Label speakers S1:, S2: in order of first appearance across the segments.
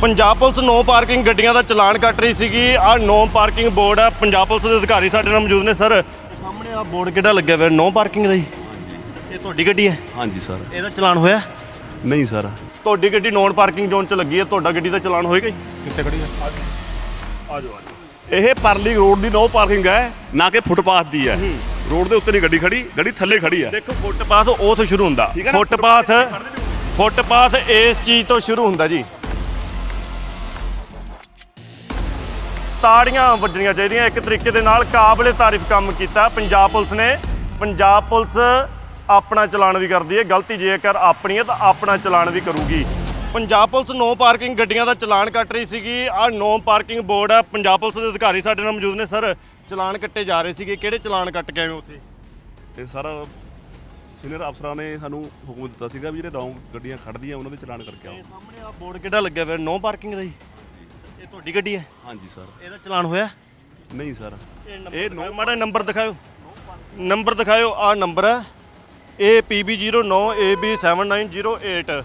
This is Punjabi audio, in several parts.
S1: ਪੰਜਾਬ ਪੁਲਿਸ ਨੋ ਪਾਰਕਿੰਗ ਗੱਡੀਆਂ ਦਾ ਚਲਾਨ ਕੱਟ ਰਹੀ ਸੀਗੀ। ਆ ਨੋ ਪਾਰਕਿੰਗ ਬੋਰਡ ਆ। ਪੰਜਾਬ ਪੁਲਿਸ ਦੇ ਅਧਿਕਾਰੀ ਸਾਡੇ ਨਾਲ ਮੌਜੂਦ ਨੇ। ਸਰ ਸਾਹਮਣੇ ਆ ਬੋਰਡ ਕਿਹੜਾ ਲੱਗਿਆ ਹੋਇਆ? ਨੋ ਪਾਰਕਿੰਗ ਦਾ ਜੀ? ਇਹ ਤੁਹਾਡੀ ਗੱਡੀ ਹੈ?
S2: ਹਾਂਜੀ ਸਰ।
S1: ਇਹਦਾ ਚਲਾਨ ਹੋਇਆ?
S2: ਨਹੀਂ ਸਰ।
S1: ਤੁਹਾਡੀ ਗੱਡੀ ਨੋਨ ਪਾਰਕਿੰਗ ਜ਼ੋਨ 'ਚ ਲੱਗੀ ਹੈ। ਤੁਹਾਡਾ ਗੱਡੀ ਦਾ ਚਲਾਨ ਹੋਏਗਾ ਜੀ?
S3: ਕਿੱਥੇ ਖੜੀ ਆ
S1: ਆ ਜਾਓ ਆ ਜਾਓ।
S2: ਇਹ ਪਰਲੀ ਰੋਡ ਦੀ ਨੋ ਪਾਰਕਿੰਗ ਹੈ ਨਾ ਕਿ ਫੁੱਟਪਾਥ ਦੀ ਹੈ। ਰੋਡ ਦੇ ਉੱਤੇ ਨਹੀਂ ਗੱਡੀ ਖੜੀ ਗੱਡੀ ਥੱਲੇ ਖੜੀ ਹੈ।
S1: ਦੇਖੋ ਫੁੱਟਪਾਥ ਉਹ ਤੋਂ ਸ਼ੁਰੂ ਹੁੰਦਾ।
S2: ਹੈ?
S1: ਫੁੱਟਪਾਥ ਫੁੱਟਪਾਥ ਇਸ ਚੀਜ਼ ਤੋਂ ਸ਼ੁਰੂ ਹੁੰਦਾ ਜੀ। ਤਾੜੀਆਂ ਵੱਜਣੀਆਂ ਚਾਹੀਦੀਆਂ। ਇੱਕ ਤਰੀਕੇ ਦੇ ਨਾਲ ਕਾਬਲੇ ਤਾਰੀਫ ਕੰਮ ਕੀਤਾ। ਪੰਜਾਬ ਪੁਲਿਸ ਨੇ। ਪੰਜਾਬ ਪੁਲਿਸ ਆਪਣਾ ਚਲਾਨ ਵੀ ਕਰਦੀ ਹੈ। ਗਲਤੀ ਜੇਕਰ ਆਪਣੀ ਹੈ ਤਾਂ ਆਪਣਾ ਚਲਾਨ ਵੀ ਕਰੂਗੀ। ਪੰਜਾਬ ਪੁਲਿਸ ਨੋ ਪਾਰਕਿੰਗ ਗੱਡੀਆਂ ਦਾ ਚਲਾਨ ਕੱਟ ਰਹੀ ਸੀਗੀ। ਆ ਨੋ ਪਾਰਕਿੰਗ ਬੋਰਡ ਹੈ ਪੰਜਾਬ ਪੁਲਿਸ ਦੇ ਅਧਿਕਾਰੀ ਸਾਡੇ ਨਾਲ ਮੌਜੂਦ ਨੇ। ਸਰ ਚਲਾਨ ਕੱਟੇ ਜਾ ਰਹੇ ਸੀਗੇ। ਕਿਹੜੇ ਚਲਾਨ ਕੱਟ ਕੇ ਆਏ ਹੋ ਉੱਥੇ?
S2: ਇਹ ਸਾਰਾ ਸੀਨੀਅਰ ਅਫਸਰਾਂ ਨੇ ਸਾਨੂੰ ਹੁਕਮ ਦਿੱਤਾ ਸੀਗਾ ਵੀ ਜਿਹੜੇ ਰੌਂਗ ਗੱਡੀਆਂ ਖੜਦੀਆਂ ਉਹਨਾਂ ਦੇ ਚਲਾਨ ਕਰਕੇ ਆਓ।
S1: ਸਾਹਮਣੇ ਆ ਬੋਰਡ ਕਿਹੜਾ ਲੱਗਿਆ ਹੋਇਆ? ਨੋ ਪਾਰਕਿੰਗ ਦਾ ਜੀ ਇਹ ਤੁਹਾਡੀ ਗੱਡੀ ਹੈ?
S2: ਹਾਂਜੀ ਸਰ।
S1: ਇਹਦਾ ਚਲਾਨ ਹੋਇਆ?
S2: ਨਹੀਂ ਸਰ।
S1: ਇਹ ਦਿਖਾਓ, ਮਾੜਾ ਨੰਬਰ ਦਿਖਾਓ। ਨੰਬਰ ਦਿਖਾਓ ਆ ਨੰਬਰ ਹੈ। ਇਹ PB09AB7908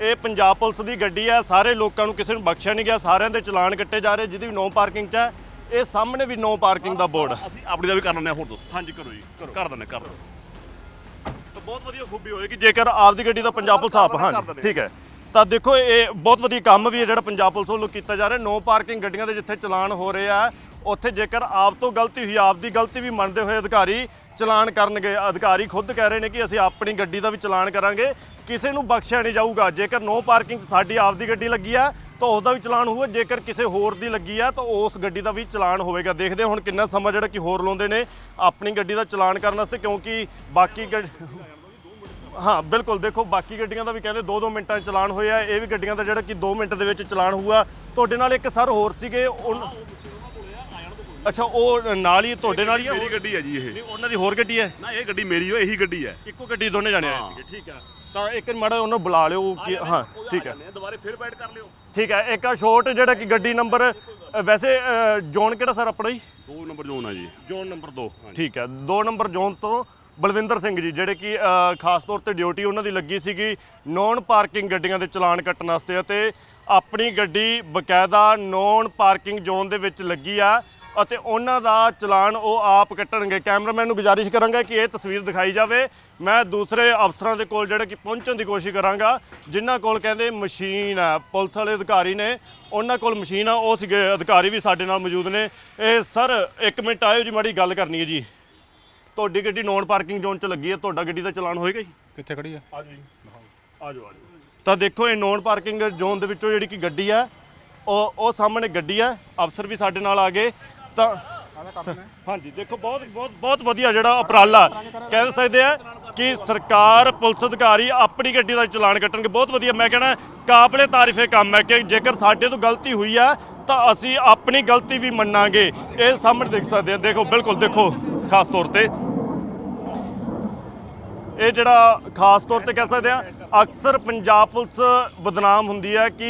S1: ਇਹ ਪੰਜਾਬ ਪੁਲਿਸ ਦੀ ਗੱਡੀ ਹੈ। ਸਾਰੇ ਲੋਕਾਂ ਨੂੰ ਕਿਸੇ ਨੂੰ ਬਖਸ਼ਿਆ ਨਹੀਂ ਗਿਆ। ਸਾਰਿਆਂ ਦੇ ਚਲਾਨ ਕੱਟੇ ਜਾ ਰਹੇ ਜਿਹਦੀ ਵੀ ਨੋ ਪਾਰਕਿੰਗ 'ਚ ਹੈ। ਇਹ ਸਾਹਮਣੇ ਵੀ ਨੋ ਪਾਰਕਿੰਗ ਦਾ ਬੋਰਡ
S2: ਅਸੀਂ ਆਪਣੀ ਦਾ ਵੀ ਕਰ ਲੈਂਦੇ ਹਾਂ ਹੋਰ ਦੱਸੋ।
S1: ਹਾਂਜੀ ਕਰੋ ਜੀ ਕਰੋ।
S2: ਦਿੰਦੇ ਕਰ ਦਿੰਦੇ
S1: ਤਾਂ ਬਹੁਤ ਵਧੀਆ ਖੂਬੀ ਹੋਏਗੀ। ਜੇਕਰ ਆਪਦੀ ਗੱਡੀ ਦਾ ਪੰਜਾਬ ਪੁਲਿਸ ਆਪ ਹਾਂ। ਠੀਕ ਹੈ। ਤਾਂ ਦੇਖੋ, ਇਹ ਬਹੁਤ ਵਧੀਆ ਕੰਮ ਵੀ ਹੈ ਜਿਹੜਾ ਪੰਜਾਬ ਪੁਲਿਸ ਵੱਲੋਂ ਕੀਤਾ ਜਾ ਰਿਹਾ। ਨੋ ਪਾਰਕਿੰਗ ਗੱਡੀਆਂ ਦੇ ਜਿੱਥੇ ਚਲਾਨ ਹੋ ਰਹੇ ਆ ਉੱਥੇ ਜੇਕਰ ਆਪ ਤੋਂ ਗਲਤੀ ਹੋਈ, ਆਪ ਦੀ ਗਲਤੀ ਵੀ ਮੰਨਦੇ ਹੋਏ ਅਧਿਕਾਰੀ ਚਲਾਨ ਕਰਨਗੇ। ਅਧਿਕਾਰੀ ਖੁਦ ਕਹਿ ਰਹੇ ਨੇ ਕਿ ਅਸੀਂ ਆਪਣੀ ਗੱਡੀ ਦਾ ਵੀ ਚਲਾਨ ਕਰਾਂਗੇ। ਕਿਸੇ ਨੂੰ ਬਖਸ਼ਿਆ ਨਹੀਂ ਜਾਊਗਾ। ਜੇਕਰ ਨੋ ਪਾਰਕਿੰਗ 'ਚ ਸਾਡੀ ਆਪਦੀ ਗੱਡੀ ਲੱਗੀ ਆ ਤਾਂ ਉਸ ਦਾ ਵੀ ਚਲਾਨ ਹੋਊਗਾ। ਜੇਕਰ ਕਿਸੇ ਹੋਰ ਦੀ ਲੱਗੀ ਆ ਤਾਂ ਉਸ ਗੱਡੀ ਦਾ ਵੀ ਚਲਾਨ ਹੋਵੇਗਾ। ਦੇਖਦੇ ਹਾਂ ਹੁਣ ਕਿੰਨਾ ਸਮਾਂ ਜਿਹੜਾ ਕਿ ਹੋਰ ਲਾਉਂਦੇ ਨੇ ਆਪਣੀ ਗੱਡੀ ਦਾ ਚਲਾਨ ਕਰਨ ਵਾਸਤੇ, ਕਿਉਂਕਿ ਬਾਕੀ ਗੱਡ- ਹਾਂ ਬਿਲਕੁਲ। ਦੇਖੋ ਬਾਕੀ ਗੱਡੀਆਂ ਦਾ ਵੀ ਕਹਿੰਦੇ 2-2 ਮਿੰਟਾਂ 'ਚ ਚਲਾਨ ਹੋਇਆ ਇਹ ਵੀ ਗੱਡੀਆਂ ਦਾ ਜਿਹੜਾ ਕਿ 2 ਮਿੰਟ ਦੇ ਵਿੱਚ ਚਲਾਨ ਹੋਊਗਾ। ਤੁਹਾਡੇ ਨਾਲ ਇੱਕ ਸਰ ਹੋਰ ਸੀਗੇ ਉਨ- ਅੱਛਾ ਉਹ ਨਾਲ ਹੀ ਤੁਹਾਡੇ ਨਾਲ ਹੀ ਆ?
S2: ਮੇਰੀ ਗੱਡੀ ਹੈ ਜੀ ਇਹ।
S1: ਨਹੀਂ, ਉਹਨਾਂ ਦੀ ਹੋਰ ਗੱਡੀ ਹੈ?
S2: ਨਾ ਇਹ ਗੱਡੀ ਮੇਰੀ ਹੋ ਇਹੀ ਗੱਡੀ ਹੈ।
S1: ਇੱਕੋ ਗੱਡੀ ਦੋਨੇ ਜਾਣੇ ਆਏ
S2: ਹਾਂ।
S1: ਸੀਗੇ ਠੀਕ ਹੈ। ਤਾਂ ਇੱਕ ਮਾੜਾ ਉਹਨੂੰ ਬੁਲਾ ਲਿਓ ਕਿ ਹਾਂ ਠੀਕ ਹੈ।
S2: ਦੁਬਾਰੇ ਫਿਰ ਬੈਠ ਕਰ ਲਿਓ।
S1: ਠੀਕ ਹੈ ਇੱਕ ਆ ਸ਼ੋਰਟ ਜਿਹੜਾ ਕਿ ਗੱਡੀ ਨੰਬਰ ਅ, ਵੈਸੇ ਜ਼ੋਨ ਕਿਹੜਾ ਸਰ ਆਪਣਾ ਜੀ?
S2: ਦੋ ਨੰਬਰ ਜ਼ੋਨ ਹੈ ਜੀ।
S1: ਜ਼ੋਨ ਨੰਬਰ 2 ਠੀਕ ਹੈ 2 ਨੰਬਰ ਜ਼ੋਨ ਤੋਂ ਬਲਵਿੰਦਰ ਸਿੰਘ ਜੀ, ਜਿਹੜੇ ਕਿ ਖਾਸ ਤੌਰ ਤੇ ਡਿਊਟੀ ਉਹਨਾਂ ਦੀ ਲੱਗੀ ਸੀਗੀ ਨੌਨ ਪਾਰਕਿੰਗ ਗੱਡੀਆਂ ਦੇ ਚਲਾਨ ਕੱਟਣ ਵਾਸਤੇ ਅਤੇ ਆਪਣੀ ਗੱਡੀ ਬਕਾਇਦਾ ਨੌਨ ਪਾਰਕਿੰਗ ਜ਼ੋਨ ਦੇ ਵਿੱਚ ਲੱਗੀ ਆ ਅਤੇ ਉਹਨਾਂ ਦਾ ਚਲਾਨ ਉਹ ਆਪ ਕੱਟਣਗੇ। ਕੈਮਰਾਮੈਨ ਨੂੰ ਗੁਜ਼ਾਰਿਸ਼ ਕਰਾਂਗਾ ਕਿ ਇਹ ਤਸਵੀਰ ਦਿਖਾਈ ਜਾਵੇ। ਮੈਂ ਦੂਸਰੇ ਅਫਸਰਾਂ ਦੇ ਕੋਲ ਜਿਹੜੇ ਕਿ ਪਹੁੰਚਣ ਦੀ ਕੋਸ਼ਿਸ਼ ਕਰਾਂਗਾ, ਜਿਨ੍ਹਾਂ ਕੋਲ ਕਹਿੰਦੇ ਮਸ਼ੀਨ ਹੈ ਪੁਲਿਸ ਵਾਲੇ ਅਧਿਕਾਰੀ ਨੇ, ਉਹਨਾਂ ਕੋਲ ਮਸ਼ੀਨ ਆ, ਉਹ ਸੀਗੇ ਅਧਿਕਾਰੀ ਵੀ ਸਾਡੇ ਨਾਲ ਮੌਜੂਦ ਨੇ। ਇਹ, ਸਰ, ਇੱਕ ਮਿੰਟ ਆਇਓ ਜੀ, ਮਾੜੀ ਗੱਲ ਕਰਨੀ ਹੈ ਜੀ। ਤੁਹਾਡੀ ਗੱਡੀ ਨੌਨ ਪਾਰਕਿੰਗ ਜ਼ੋਨ 'ਚ ਲੱਗੀ ਹੈ ਤੁਹਾਡਾ ਗੱਡੀ ਦਾ ਚਲਾਨ ਹੋਏਗਾ ਜੀ
S3: ਕਿੱਥੇ ਖੜੀ ਆ?
S1: ਆ ਜੀ। ਆ ਜਾਓ ਆ ਜਾਓ। ਤਾਂ ਦੇਖੋ ਇਹ ਨੌਨ ਪਾਰਕਿੰਗ ਜ਼ੋਨ ਦੇ ਵਿੱਚੋਂ ਜਿਹੜੀ ਕਿ ਗੱਡੀ ਹੈ ਉਹ ਉਹ ਸਾਹਮਣੇ ਗੱਡੀ ਹੈ ਅਫਸਰ ਵੀ ਸਾਡੇ ਨਾਲ ਆ ਗਏ। ਤਾਂ ਹਾਂਜੀ ਦੇਖੋ ਬਹੁਤ ਬਹੁਤ ਬਹੁਤ ਵਧੀਆ ਜਿਹੜਾ ਉਪਰਾਲਾ ਕਹਿ ਸਕਦੇ ਆ ਕਿ ਸਰਕਾਰ ਪੁਲਿਸ ਅਧਿਕਾਰੀ ਆਪਣੀ ਗੱਡੀ ਦਾ ਚਲਾਨ ਕੱਟਣਗੇ। ਬਹੁਤ ਵਧੀਆ ਮੈਂ ਕਹਿੰਦਾ ਕਾਬਲੇ ਤਾਰੀਫ ਇਹ ਕੰਮ ਹੈ ਕਿ ਜੇਕਰ ਸਾਡੇ ਤੋਂ ਗਲਤੀ ਹੋਈ ਆ ਤਾਂ ਅਸੀਂ ਆਪਣੀ ਗਲਤੀ ਵੀ ਮੰਨਾਂਗੇ। ਇਹ ਸਾਹਮਣੇ ਦੇਖ ਸਕਦੇ ਆ। ਦੇਖੋ ਬਿਲਕੁਲ ਦੇਖੋ ਖਾਸ ਤੌਰ ਤੇ ਇਹ ਜਿਹੜਾ ਖਾਸ ਤੌਰ ਤੇ ਕਹਿ ਸਕਦੇ ਆ ਅਕਸਰ ਪੰਜਾਬ ਪੁਲਿਸ ਬਦਨਾਮ ਹੁੰਦੀ ਹੈ ਕਿ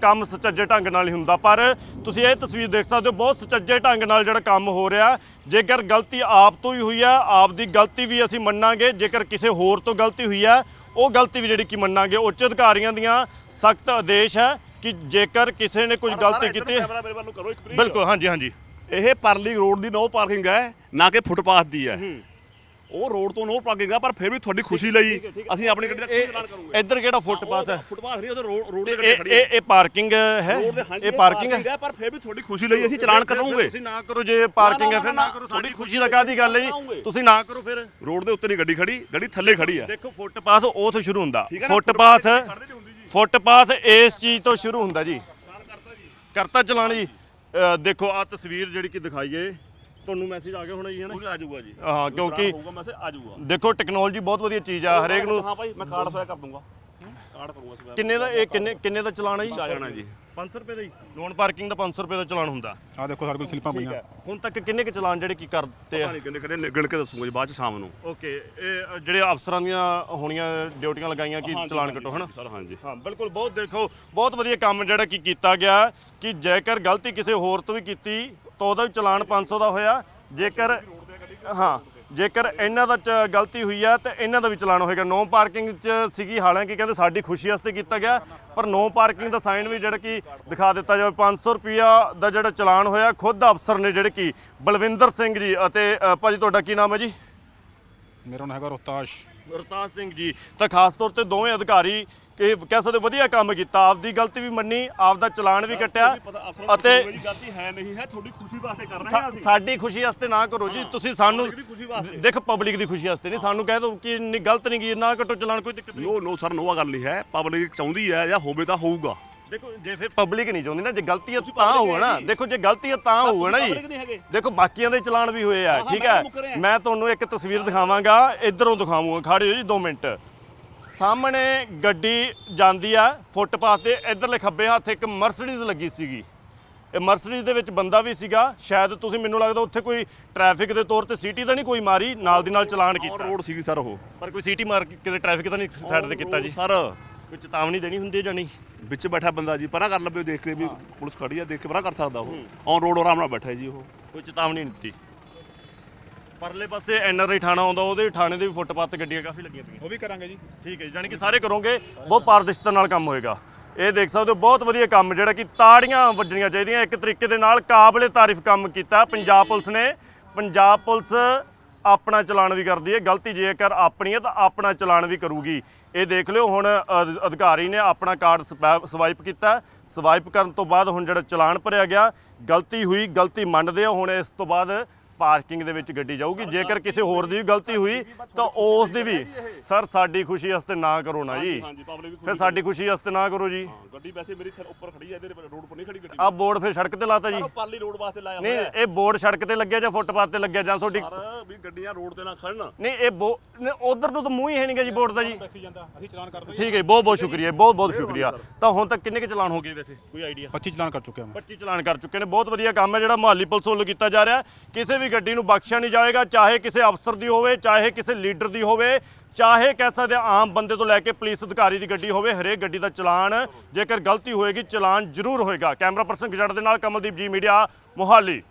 S1: ਕੰਮ ਸੁਚੱਜੇ ਢੰਗ ਨਾਲ ਹੀ ਹੁੰਦਾ। ਪਰ ਤੁਸੀਂ ਇਹ ਤਸਵੀਰ ਦੇਖ ਸਕਦੇ ਹੋ ਬਹੁਤ ਸੁਚੱਜੇ ਢੰਗ ਨਾਲ ਜਿਹੜਾ ਕੰਮ ਹੋ ਰਿਹਾ। ਜੇਕਰ ਗਲਤੀ ਆਪ ਤੋਂ ਹੀ ਹੋਈ ਹੈ ਆਪ ਦੀ ਗਲਤੀ ਵੀ ਅਸੀਂ ਮੰਨਾਂਗੇ। ਜੇਕਰ ਕਿਸੇ ਹੋਰ ਤੋਂ ਗਲਤੀ ਹੋਈ ਹੈ ਉਹ ਗਲਤੀ ਵੀ ਜਿਹੜੀ ਕਿ ਮੰਨਾਂਗੇ। ਉੱਚ ਅਧਿਕਾਰੀਆਂ ਦੀਆਂ ਸਖਤ ਆਦੇਸ਼ ਹੈ ਕਿ ਜੇਕਰ ਕਿਸੇ ਨੇ ਕੁਝ ਗਲਤੀ ਕੀਤੀ। ਬਿਲਕੁਲ ਹਾਂਜੀ ਹਾਂਜੀ।
S2: ਇਹ ਪਰਲੀ ਰੋਡ ਦੀ ਨੋ ਪਾਰਕਿੰਗ ਹੈ ਨਾ ਕਿ ਫੁੱਟਪਾਥ ਦੀ ਹੈ। ਉਹ ਰੋਡ ਤੋਂ ਨੋ ਪਾਰਕਿੰਗ ਹੈ ਪਰ ਫਿਰ ਵੀ ਤੁਹਾਡੀ ਖੁਸ਼ੀ ਲਈ ਅਸੀਂ ਆਪਣੀ ਗੱਡੀ ਦਾ ਕੋਈ ਚਲਾਨ ਕਰੂਗੇ।
S1: ਇੱਧਰ ਕਿਹੜਾ ਫੁੱਟਪਾਥ ਹੈ?
S2: ਫੁੱਟਪਾਥ ਨਹੀਂ ਉਹ ਰੋਡ ਰੋਡ
S1: ਤੇ
S2: ਗੱਡੀ ਖੜੀ ਹੈ।
S1: ਇਹ ਇਹ ਪਾਰਕਿੰਗ ਹੈ?
S2: ਦੇ
S1: ਇਹ ਪਾਰਕਿੰਗ ਹੈ?
S2: ਪਰ ਫਿਰ ਵੀ ਤੁਹਾਡੀ ਖੁਸ਼ੀ ਲਈ ਅਸੀਂ ਚਲਾਨ ਕਰਾਂਗੇ
S1: ਤੁਸੀਂ ਨਾ ਕਰੋ ਜੇ ਪਾਰਕਿੰਗ ਹੈ ਫਿਰ
S2: ਨਾ,
S1: ਕਰੋ।
S2: ਤੁਹਾਡੀ
S1: ਸਾਡੀ ਖੁਸ਼ੀ ਦਾ ਕਾਦੀ ਗੱਲ ਹੈ ਜੀ। ਤੁਸੀਂ ਨਾ ਕਰੋ ਫਿਰ।
S2: ਰੋਡ ਦੇ ਉੱਤੇ ਨਹੀਂ ਗੱਡੀ ਖੜੀ ਗੱਡੀ ਥੱਲੇ ਖੜੀ ਹੈ।
S1: ਦੇਖੋ ਫੁੱਟਪਾਥ ਉਹ ਤੋਂ ਸ਼ੁਰੂ ਹੁੰਦਾ। ਫੁੱਟਪਾਥ
S2: ਫੁੱਟਪਾਥ
S1: ਇਸ ਚੀਜ਼ ਤੋਂ ਸ਼ੁਰੂ ਹੁੰਦਾ ਜੀ। ਕਰਤਾ ਚਲਾਨ ਜੀ। ਦੇਖੋ ਆ ਤਸਵੀਰ ਜਿਹੜੀ ਕਿ ਦਿਖਾਈਏ ਤੁਹਾਨੂੰ ਮੈਸੇਜ ਆ ਗਿਆ ਹੋਣਾ ਜੀ ਹੈ ਨਾ?
S2: ਉਹ ਆ ਜਾਊਗਾ ਜੀ।
S1: ਹਾਂ ਕਿਉਂਕਿ
S2: ਹੋਊਗਾ ਮੈਸੇਜ ਆ ਜਾਊਗਾ।
S1: ਦੇਖੋ ਟੈਕਨੋਲੋਜੀ ਬਹੁਤ ਵਧੀਆ ਚੀਜ਼ ਆ ਹਰੇਕ ਨੂੰ
S2: ਹਾਂ ਭਾਈ ਮੈਂ ਕਾਰਡ ਸਵਾਇਆ ਕਰ ਦੂੰਗਾ ਕਾਰਡ ਕਰੂੰਗਾ
S1: ਕਿੰਨੇ ਦਾ ਇਹ ਕਿੰਨੇ ਕਿੰਨੇ ਦਾ ਚਲਾਨ ਹੈ ਜੀ
S2: ਆ ਜਾਣਾ ਜੀ।
S1: 500 ਰੁਪਏ ਦਾ ਜੀ ਲੋਨ ਪਾਰਕਿੰਗ ਦਾ 500 ਰੁਪਏ ਦਾ ਚਲਾਨ ਹੁੰਦਾ।
S3: ਆ ਦੇਖੋ ਸਾਡੇ ਕੋਲ ਸਲਿੱਪਾਂ ਪਈਆਂ।
S1: ਹੈ। ਹੁਣ ਤੱਕ ਕਿੰਨੇ ਕੁ ਚਲਾਨ ਜਿਹੜੇ ਕੀ ਕਰਤੇ
S2: ਪਤਾ
S1: ਆ
S2: ਨਹੀਂ ਕਿੰਨੇ ਕਿੰਨੇ ਗਿਣ ਕੇ ਦੱਸੂਗਾ ਜੀ ਬਾਅਦ ਚ ਸ਼ਾਮ ਨੂੰ।
S1: ਓਕੇ ਇਹ ਜਿਹੜੇ ਅਫਸਰਾਂ ਦੀਆਂ ਹੋਣੀਆਂ ਡਿਊਟੀਆਂ ਲਗਾਈਆਂ ਕਿ ਚਲਾਨ ਕੱਟੋ ਹਨਾ?
S2: ਸਰ ਹਾਂਜੀ
S1: ਹਾਂ ਬਿਲਕੁਲ ਬਹੁਤ ਦੇਖੋ ਬਹੁਤ ਵਧੀਆ ਕੰਮ ਜਿਹੜਾ ਕੀ ਕੀਤਾ ਗਿਆ ਕਿ ਜੇਕਰ ਗਲਤੀ ਕਿਸੇ ਹੋਰ ਤੋਂ ਵੀ ਕੀਤੀ ਤਾਂ ਉਹਦਾ ਵੀ ਚਲਾਨ 500 ਦਾ ਹੋਇਆ। ਜੇਕਰ ਹਾਂ ਜੇਕਰ ਇਹਨਾਂ ਦਾ ਚ- ਗਲਤੀ ਹੋਈ ਆ ਤੇ ਇਹਨਾਂ ਦਾ ਵੀ ਚਲਾਨ ਹੋਏਗਾ। ਨੋ ਪਾਰਕਿੰਗ 'ਚ ਸੀਗੀ ਹਾਲਾਂਕਿ ਕਹਿੰਦੇ ਸਾਡੀ ਖੁਸ਼ੀ ਵਾਸਤੇ ਕੀਤਾ ਗਿਆ ਪਰ ਨੋ ਪਾਰਕਿੰਗ ਦਾ ਸਾਈਨ ਵੀ ਜਿਹੜਾ ਕਿ ਦਿਖਾ ਦਿੱਤਾ ਜਾਵੇ 500 ਰੁਪਿਆ ਦਾ ਜਿਹੜਾ ਚਲਾਨ ਹੋਇਆ ਖੁਦ ਅਫਸਰ ਨੇ ਜਿਹੜੇ ਕਿ ਬਲਵਿੰਦਰ ਸਿੰਘ ਜੀ ਅਤੇ ਅ, ਭਾਜੀ ਤੁਹਾਡਾ ਕੀ ਨਾਮ ਹੈ ਜੀ?
S3: ਮੇਰਾ ਨਾਮ ਹੈਗਾ ਰੋਹਤਾਸ਼।
S1: ਰਤਾਜ ਸਿੰਘ ਜੀ ਤਾਂ ਖਾਸ ਤੌਰ ਤੇ ਦੋਵੇਂ ਅਧਿਕਾਰੀ ਕਿ ਕਹਿ ਸਕਦੇ ਵਧੀਆ ਕੰਮ ਕੀਤਾ ਆਪਦੀ ਗਲਤੀ ਵੀ ਮੰਨੀ ਆਪਦਾ ਚਲਾਨ ਵੀ ਕੱਟਿਆ ਅਤੇ
S2: ਮੇਰੀ ਗਲਤੀ ਹੈ ਨਹੀਂ ਹੈ ਤੁਹਾਡੀ ਖੁਸ਼ੀ ਵਾਸਤੇ ਕਰ ਰਹੇ ਹਾਂ
S1: ਸਾ-
S2: ਅਸੀਂ।
S1: ਸਾਡੀ ਖੁਸ਼ੀ ਵਾਸਤੇ ਨਾ ਕਰੋ ਜੀ ਤੁਸੀਂ ਸਾਨੂੰ। ਦੇਖ ਪਬਲਿਕ ਦੀ ਖੁਸ਼ੀ ਵਾਸਤੇ ਨਹੀਂ ਸਾਨੂੰ ਕਹਿ ਦੋ ਕਿ ਇੰਨੀ ਗਲਤ ਨਹੀਂ ਗਈ ਨਾ ਕੱਟੋ ਚਲਾਨ ਕੋਈ ਦਿੱਕਤ ਨਹੀਂ।
S2: ਨੋ ਨੋ ਸਰ ਨੋ ਗੱਲ ਨਹੀਂ ਹੈ ਪਬਲਿਕ ਚਾਹੁੰਦੀ ਹੈ ਜਾਂ ਹੋਵੇ ਤਾਂ ਹੋਊਗਾ।
S1: ਦੇਖੋ ਜੇ ਫਿਰ ਪਬਲਿਕ ਨਹੀਂ ਚਾਹੁੰਦੀ ਨਾ ਜੇ ਗਲਤੀ ਹੈ ਤਾਂ ਹੋਊਗਾ ਨਾ। ਦੇਖੋ ਜੇ ਗਲਤੀ ਹੈ ਤਾਂ ਹੋਊਗਾ ਨਾ ਜੀ। ਦੇਖੋ ਬਾਕੀਆਂ ਦੇ ਚਲਾਨ ਵੀ ਹੋਏ ਆ ਠੀਕ ਹੈ। ਮੈਂ ਤੁਹਾਨੂੰ ਇੱਕ ਤਸਵੀਰ ਦਿਖਾਵਾਂਗਾ ਇਧਰੋਂ ਦਿਖਾਵਾਂਗਾ। ਖੜੇ ਹੋ ਜੀ 2 ਮਿੰਟ। ਸਾਹਮਣੇ ਗੱਡੀ ਜਾਂਦੀ ਆ ਫੁੱਟਪਾਥ ਤੇ ਇਧਰਲੇ ਖੱਬੇ ਹੱਥ ਇੱਕ ਮਰਸੀਡੀਜ਼ ਲੱਗੀ ਸੀਗੀ। ਇਹ ਮਰਸੀਡੀਜ਼ ਦੇ ਵਿੱਚ ਬੰਦਾ ਵੀ ਸੀਗਾ। ਸ਼ਾਇਦ ਤੁਸੀਂ ਮੈਨੂੰ ਲੱਗਦਾ ਉੱਥੇ ਕੋਈ ਟ੍ਰੈਫਿਕ ਦੇ ਤੌਰ ਤੇ ਸੀਟੀ ਤਾਂ ਨਹੀਂ ਕੋਈ ਮਾਰੀ ਨਾਲ ਦੀ ਨਾਲ ਚਲਾਨ ਕੀਤਾ।
S2: ਰੋਡ ਸੀਗੀ ਸਰ ਉਹ।
S1: ਪਰ ਕੋਈ ਸੀਟੀ ਮਾਰ ਕੇ ਕਿਤੇ ਟ੍ਰੈਫਿਕ ਤਾਂ ਨਹੀਂ ਸਾਈਡ ਤੇ ਕੀਤਾ ਜੀ।
S2: ਸਰ।
S1: ਕੋਈ ਚੇਤਾਵਨੀ ਦੇਣੀ ਹੁੰਦੀ ਹੈ ਜਾਂ ਨਹੀਂ?
S2: ਵਿੱਚ ਬੈਠਾ ਬੰਦਾ ਜੀ ਪਰਾਂ ਕਰ ਲੱਭੇ ਦੇਖ ਕੇ ਵੀ ਪੁਲਿਸ ਖੜੀ ਆ ਦੇਖ ਕੇ ਪਰਾਂ ਕਰ ਸਕਦਾ ਉਹ। ਔਨ ਰੋਡ ਆਰਾਮ ਨਾਲ ਬੈਠਾ ਜੀ ਉਹ।
S1: ਕੋਈ ਚੇਤਾਵਨੀ ਨਹੀਂ ਦਿੱਤੀ। ਪਰਲੇ ਪਾਸੇ ਐਨਆਰਆਈ ਥਾਣਾ ਆਉਂਦਾ ਉਹਦੇ ਥਾਣੇ ਦੇ ਵੀ ਫੁੱਟਪਾਥ ਤੇ ਗੱਡੀਆਂ ਕਾਫੀ ਲੱਗੀਆਂ ਪਈਆਂ।
S3: ਉਹ ਵੀ ਕਰਾਂਗੇ ਜੀ।
S1: ਠੀਕ ਹੈ ਜਾਣੀ ਕਿ ਸਾਰੇ ਕਰੋਗੇ ਬਹੁਤ ਪਾਰਦਰਸ਼ਤਾ ਨਾਲ ਕੰਮ ਹੋਏਗਾ। ਇਹ ਦੇਖ ਸਕਦੇ ਹੋ ਬਹੁਤ ਵਧੀਆ ਕੰਮ ਜਿਹੜਾ ਕਿ ਤਾੜੀਆਂ ਵੱਜਣੀਆਂ ਚਾਹੀਦੀਆਂ। ਇੱਕ ਤਰੀਕੇ ਦੇ ਨਾਲ ਕਾਬਲੇ ਤਾਰੀਫ ਕੰਮ ਕੀਤਾ ਪੰਜਾਬ ਪੁਲਿਸ ਨੇ। ਪੰਜਾਬ ਪੁਲਿਸ ਆਪਣਾ ਚਲਾਨ ਵੀ ਕਰਦੀ ਹੈ। ਗਲਤੀ ਜੇਕਰ ਆਪਣੀ ਹੈ ਤਾਂ ਆਪਣਾ ਚਲਾਨ ਵੀ ਕਰੂਗੀ। ਇਹ ਦੇਖ ਲਿਓ, ਹੁਣ ਅਧ- ਅਧਿਕਾਰੀ ਨੇ ਆਪਣਾ ਕਾਰਡ ਸਪੈ- ਸਵਾਈਪ ਕੀਤਾ। ਸਵਾਈਪ ਕਰਨ ਤੋਂ ਬਾਅਦ ਹੁਣ ਜਿਹੜਾ ਚਲਾਨ ਭਰਿਆ ਗਿਆ, ਗਲਤੀ ਹੋਈ, ਗਲਤੀ ਮੰਨਦੇ ਹੋ। ਹੁਣ ਇਸ ਤੋਂ ਬਾਅਦ ਪਾਰਕਿੰਗ ਦੇ ਵਿੱਚ ਗੱਡੀ ਜਾਊਗੀ। ਜੇਕਰ ਕਿਸੇ ਹੋਰ ਦੀ ਵੀ ਗਲਤੀ ਹੋਈ ਤਾਂ ਉਸ ਦੀ ਵੀ। ਸਰ ਸਾਡੀ ਖੁਸ਼ੀ ਵਾਸਤੇ ਨਾ ਕਰੋ ਨਾ ਜੀ।
S2: ਹਾਂਜੀ ਪਬਲਿਕ ਵੀ
S1: ਫਿਰ ਸਾਡੀ ਖੁਸ਼ੀ ਵਾਸਤੇ ਨਾ ਕਰੋ ਜੀ।
S2: ਹਾਂ, ਗੱਡੀ ਵੈਸੇ ਮੇਰੀ ਥ- ਉੱਪਰ ਖੜੀ ਹੈ ਇਹਦੇ ਰੋਡ ਉੱਪਰ ਨਹੀਂ ਖੜੀ ਗੱਡੀ।
S1: ਆਹ ਬੋਰਡ ਫਿਰ ਸੜਕ ਤੇ ਲਾਤਾ ਜੀ।
S2: ਉਹ ਪਾਲੀ ਰੋਡ ਵਾਸਤੇ ਲਾਇਆ
S1: ਨਹੀਂ
S2: ਹੋਇਆ। ਹੈ
S1: ਇਹ ਬੋਰਡ ਸੜਕ ਤੇ ਲੱਗਿਆ ਜਾਂ ਫੁੱਟਪਾਥ ਤੇ ਲੱਗਿਆ ਜਾਂ ਤੁਹਾਡੀ
S2: ਸਰ ਵੀ ਗੱਡੀਆਂ ਰੋਡ ਤੇ ਨਾ ਖੜਨ।
S1: ਨਹੀਂ ਇਹ ਉਧਰ ਨੂੰ ਤਾਂ ਮੂੰਹ ਹੀ ਹੈ ਨਹੀਂਗਾ ਜੀ ਬੋਰਡ ਦਾ ਜੀ।
S3: ਦੇਖੀ ਜਾਂਦਾ ਅਸੀਂ ਚਲਾਨ ਕਰਦੇ
S1: ਠੀਕ ਹੈ ਜੀ, ਬਹੁਤ ਬਹੁਤ ਸ਼ੁਕਰੀਆ ਬਹੁਤ ਬਹੁਤ ਸ਼ੁਕਰੀਆ। ਤਾਂ ਹੁਣ ਤੱਕ ਕਿੰਨੇ ਕੁ ਚਲਾਨ ਹੋ ਗਏ ਵੈਸੇ? ਕੋਈ ਆਈਡੀਆ
S3: 25 ਚਲਾਨ ਕਰ ਚੁੱਕਿਆ ਮੈਂ।
S1: 25 ਚਲਾਨ ਕਰ ਚੁੱਕੇ ਨੇ ਬਹੁਤ ਵਧੀਆ ਕੰਮ ਹੈ ਜਿਹੜਾ ਮੁਹਾਲੀ ਪੁਲਿਸ ਵੱਲੋਂ ਕੀਤਾ ਜਾ ਰਿਹਾ। ਹੈ। ਕਿਸੇ ਵੀ ਗੱਡੀ ਨੂੰ ਬਖਸ਼ਿਆ ਨਹੀਂ ਜਾਏਗਾ, ਚਾਹੇ ਕਿਸੇ ਅਫਸਰ ਦੀ ਹੋਵੇ, ਚਾਹੇ ਕਿਸੇ ਲੀਡਰ ਦੀ ਹੋਵੇ, ਚਾਹੇ ਕਹਿ ਸਕਦੇ ਆਮ ਬੰਦੇ ਤੋਂ ਲੈ ਕੇ ਪੁਲਿਸ ਅਧਿਕਾਰੀ ਦੀ ਗੱਡੀ ਹੋਵੇ, ਹਰੇਕ ਗੱਡੀ ਦਾ ਚਲਾਨ ਜੇਕਰ ਗਲਤੀ ਹੋਏਗੀ, ਚਲਾਨ ਜ਼ਰੂਰ ਹੋਏਗਾ। ਕੈਮਰਾ ਪਰਸਨ ਗਜੜ ਦੇ ਨਾਲ ਕਮਲਦੀਪ ਜੀ, ਮੀਡੀਆ ਮੋਹਾਲੀ।